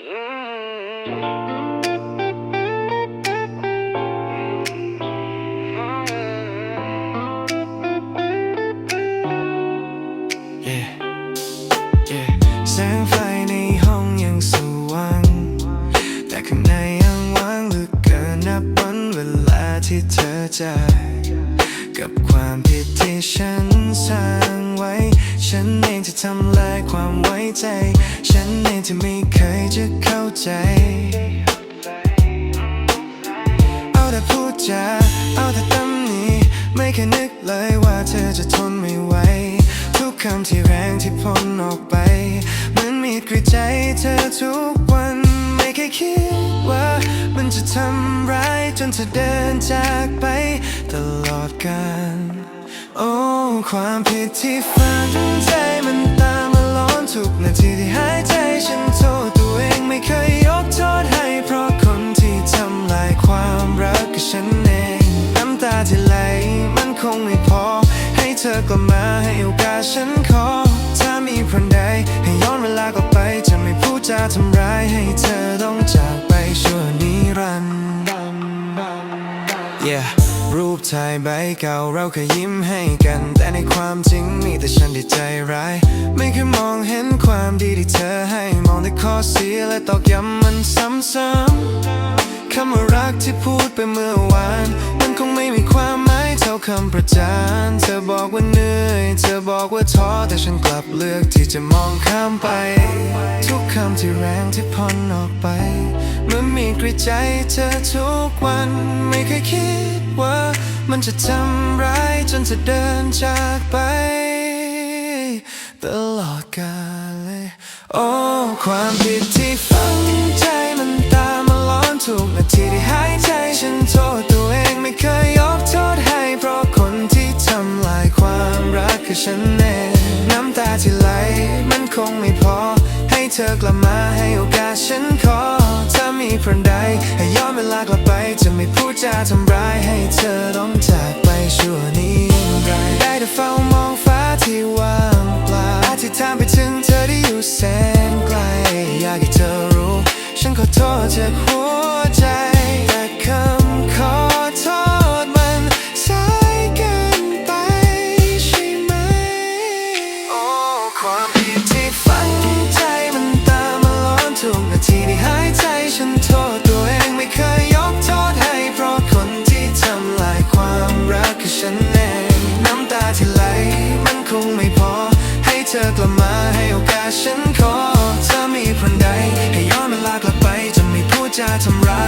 ที่เธอจากกับความผิดที่ฉันสร้างไว้ ฉันเองที่ทำลายความไว้ใจ ฉันเองที่ไม่เคยจะเข้าใจ เอาแต่พูดจา เอาแต่ตำหนิไม่เคยนึกเลยว่าเธอจะทนไม่ไหว ทุกคำที่แรงที่พ่นออกไป เหมือนมีดกรีดใจเธอทุกวัน ไม่เคยคิดว่ามันจะทำร้ายจนเธอเดินจากไปตลอดกาลโอ้ ความผิดที่ฝังใจมันตามมาล้อนทุกนาทีที่หายใจฉันโทษตัวเองไม่เคยยกโทษให้เพราะคนที่ทำลายความรักกับฉันเองน้ำตาที่ไหลมันคงไม่พอ ให้เธอกลับมาให้โอกาสฉันขอ ถ้ามีพรใดให้ย้อนเวลากลับไปจะไม่พูดจาทำร้ายให้เธอต้องจากไปชั่วนิรันดร์ Yeah รูปถ่ายใบเก่าเราเคยยิ้มให้กัน แต่ในความจริงมีแต่ฉันที่ใจร้าย ไม่เคยมองเห็นความดีที่เธอให้ มองแต่ข้อเสียและตอกย้ำมันซ้ำๆำว่ารักที่พูดไปเมื่อวาน มันคงไม่มีความหมายเท่าคำประจาน เธอบอกว่าเหนื่อย เธอบอกว่าท้อ แต่ฉันกลับเลือกที่จะมองข้ามไป ทุกคำที่แรงที่พ่นออกไปเมื่อนมีกรีดใจเธอทุกวัน ไม่เคยคิดว่า มันจะทำร้ายจนจะเดินจากไป ตลอดกาลเลย โอ้ ความผิดที่ ฉันเองน้ำตาที่ไหลมันคงไม่พอ ให้เธอกลับมาให้โอกาสฉันขอ ถ้ามีพรใดให้ย้อนเวลากลับไป จะไม่พูดจาทำร้ายให้เธอต้องจากไปชั่วนิรันดร์ได้แต่เฝ้ามองฟ้าที่ว่างเปล่าอธิษฐานไปถึงเธอที่อยู่แสนไกล อยากให้เธอรู้ ฉันขอโทษจากหัวใจ ฉันเองน้ำตาที่ไหล มันคงไม่พอ ให้เธอกลับมาให้โอกาสฉันขอเธอมีคนใด ให้ย้อนเวลากลับไปจะไม่พูดจาทำร้าย